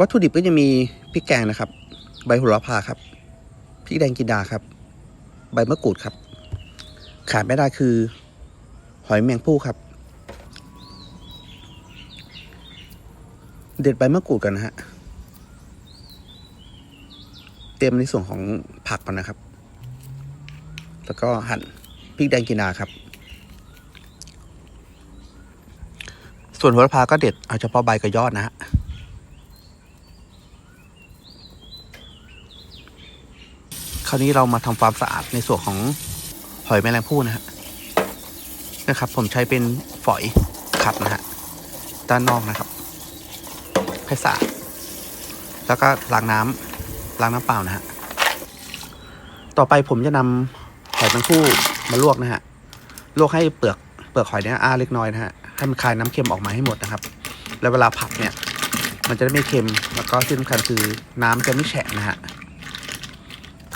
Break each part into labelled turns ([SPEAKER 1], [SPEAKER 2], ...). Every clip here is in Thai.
[SPEAKER 1] วัตถุดิบก็จะมีพริกแกงนะครับ ใบโหระพาครับพริกแดงกินดาครับ ใบมะกรูดครับ ขาดไม่ได้คือ หอยแมงผู้ครับ เด็ดใบมะกรูดกันนะฮะเตรียมในส่วนของผักก่อนนะครับ แล้วก็หั่นพริกแดงกินดาครับ ส่วนโหระพาก็เด็ดเอาเฉพาะใบกับยอดนะฮะ คราวนี้เรามาทำความสะอาดในส่วนของหอยแมลงภู่นะฮะนะครับ ผมใช้เป็นฝอยขัดนะฮะด้านนอกนะครับให้สะอาดแล้วก็ล้างน้ำล้างน้ำเปล่านะฮะต่อไปผมจะนำหอยแมลงภู่มาลวกนะฮะลวกให้เปลือกเปลือกหอยเนี่ยอ้าเล็กน้อยนะฮะให้มันคายน้ำเค็มออกมาให้หมดนะครับ แล้วเวลาผัดเนี่ย มันจะได้ไม่เค็มแล้วก็ที่สำคัญคือน้ำจะไม่แฉะนะฮะ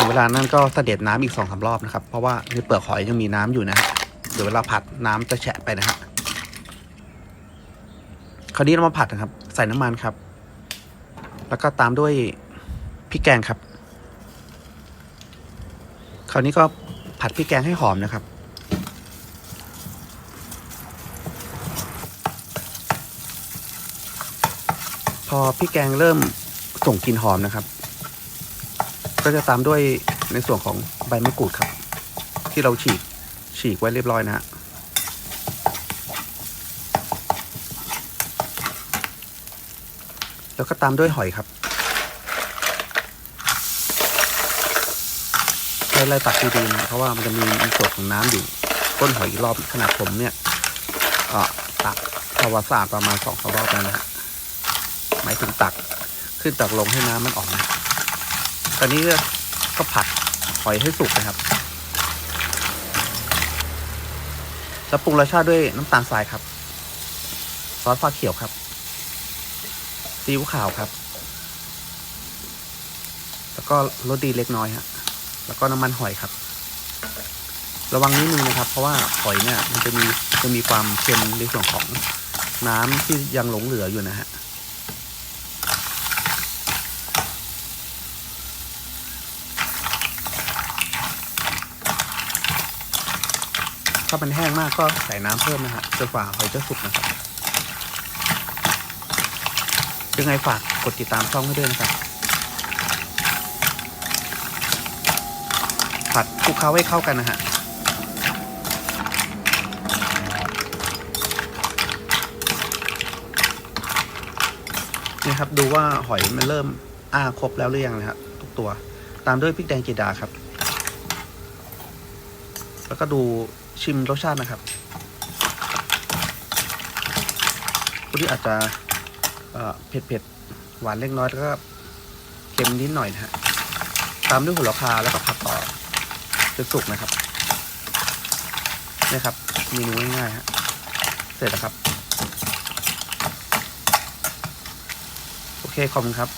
[SPEAKER 1] ถึงเวลานั้นก็เสด็จน้ำอีกสองสารอบนะครับ เพราะว่าในเปลือกหอยยังมีน้ำอยู่นะฮะเดี๋ยวเวลาผัดน้ำจะแฉะไปนะฮะคราวนี้เรามาผัดนะครับ ใส่น้ำมันครับ แล้วก็ตามด้วยพริกแกงครับ คราวนี้ก็ผัดพริกแกงให้หอมนะครับพอพริกแกงเริ่มส่งกลิ่นหอมนะครับ ก็จะตามด้วยในส่วนของใบมะกรูดครับ ที่เราฉีกฉีกไว้เรียบร้อยนะฮะแล้วก็ตามด้วยหอยครับไล่ตักดีๆนะเพราะว่ามันจะมีส่วนของน้ำอยู่ก้นหอยอีกรอบขนาดผมเนี่ยตักทำควาสะอาดประมาณสองรอบแล้วนะฮะหมายถึงตักขึ้นตักลงให้น้ำมันออกนะ ตอนนี้ก็ผัดหอยให้สุกนะครับ แล้วปรุงรสชาติด้วยน้ำตาลทรายครับ ซอสฟ้าเขียวครับซีอิ๊วขาวครับ แล้วก็รสดีเล็กน้อยฮะ แล้วก็น้ำมันหอยครับ ระวังนิดนึงนะครับ เพราะว่าหอยเนี่ยมันจะมีจะมีความเค็มในส่วนของน้ำที่ยังหลงเหลืออยู่นะฮะ ถ้ามันแห้งมากก็ใส่น้ำเพิ่มนะฮะจนกว่าหอยจะสุกนะครับยังไงฝากกดติดตามช่องให้ด้วยนะครับ ผัดคลุกเคล้าให้เข้ากันนะฮะนี่ครับดูว่าหอยมันเริ่มอ้าครบแล้วหรือยังนะครับทุกตัว ตามด้วยพริกแดงจีดาครับ แล้วก็ดู ชิมรสชาตินะครับผู้ที่อาจจะเผ็ดเผ็ดหวานเล็กน้อยแล้วก็เค็มนิดหน่อยนะฮะตามด้วยหัวละพาแล้วก็ผัดต่อจนสุกนะครับนี่ครับเมนูง่ายๆฮะเสร็จแล้วครับ โอเคขอบคุณครับ